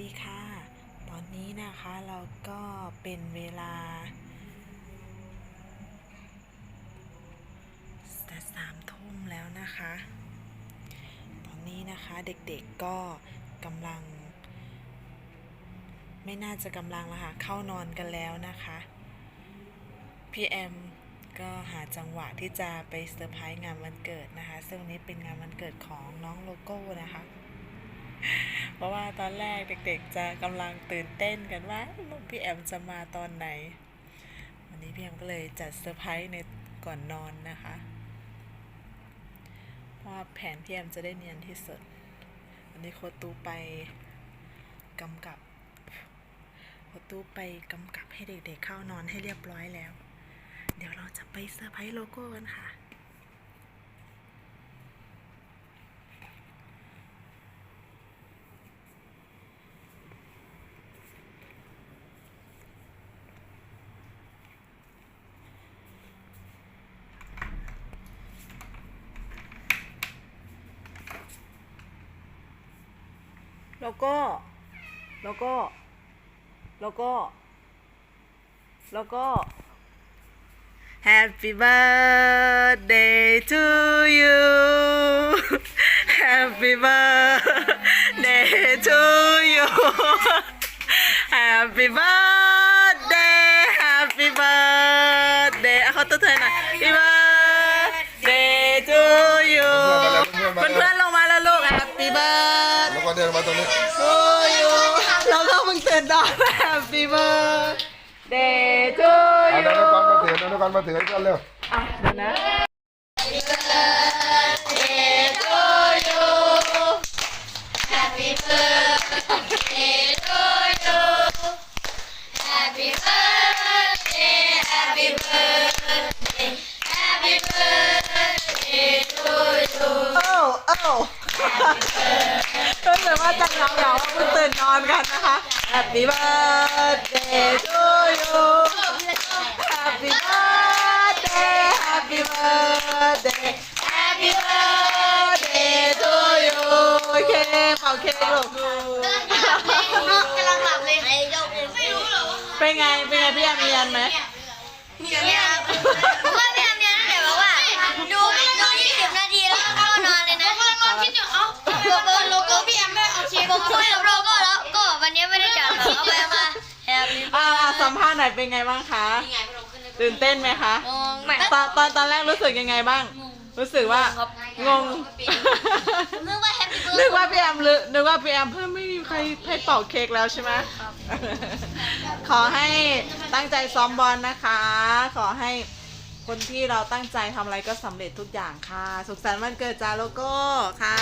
ดีค่ะ ตอนนี้นะคะเราก็เป็นเวลาจะสามทุ่มแล้วนะคะ ตอนนี้นะคะเด็กๆก็กำลัง ไม่น่าจะกำลังแล้วค่ะ เข้านอนกันแล้วนะคะ พี่แอมก็หาจังหวะที่จะไปเซอร์ไพรส์งานวันเกิดนะคะ ซึ่งนี้เป็นงานวันเกิดของน้องโลโก้นะคะ เพราะว่าตอนแรกเด็กๆ จะกำลังตื่นเต้นกันว่าพี่แอมจะมาตอนไหน วันนี้พี่แอมก็เลยจัดเซอร์ไพรส์ในก่อนนอนนะคะเพราะว่าแผนพี่แอมจะได้เนียนที่สุด วันนี้โคตูไปกำกับโคตูไปกำกับให้เด็กๆเข้านอนให้เรียบร้อยแล้ว เดี๋ยวเราจะไปเซอร์ไพรส์โลโก้กันค่ะ โลโก้ โลโก้ โลโก้ โลโก้ Happy birthday to you Happy birthday to you Happy birthday Happy birthday อ่ะเขาตัวเธอหน่อย birthday แล้วก็เดินมาตรงนี้ to you แล้วก็มึงตื่นนอน Happy birthday to เอา you เดินก่อนมาถือเดินก่อนมาถือให้กันเร็วอะเดี๋ยวนะ Happy birthday, happy birthday, happy birthday to you. โอ้โอ้รู้สึกว่าจะเหงาเหงาๆเพิ่งตื่นนอนกันนะคะ Happy birthday to you Happy birthday Happy birthday Happy birthday to you โอเคเป่าเค้กลูกกำลังหลับเลยไอ้ยกไม่รู้เหรอว่าเป็นไง เป็นไงพี่แอมเรียนไหมเนี่ยผมว่าพี่ทำเนี่ สัมภาษณ์หน่อยเป็นไงบ้างคะตื่นเต้นไหมคะ งงไหมตอนตอนตอนแรกรู้สึกยังไงบ้าง รู้สึกว่างงนึกว่าแฮปปี้เบิร์นึกว่าพี่แอมลืนึกว่าพี่แอมเพิ่มไม่มีใครให้เป่าเค้กแล้วใช่ไหมขอให้ตั้งใจซ้อมบอลนะคะ ขอให้คนที่เราตั้งใจทำอะไรก็สำเร็จทุกอย่างค่ะ สุขสันต์วันเกิดจ้าโลโก้ค่ะ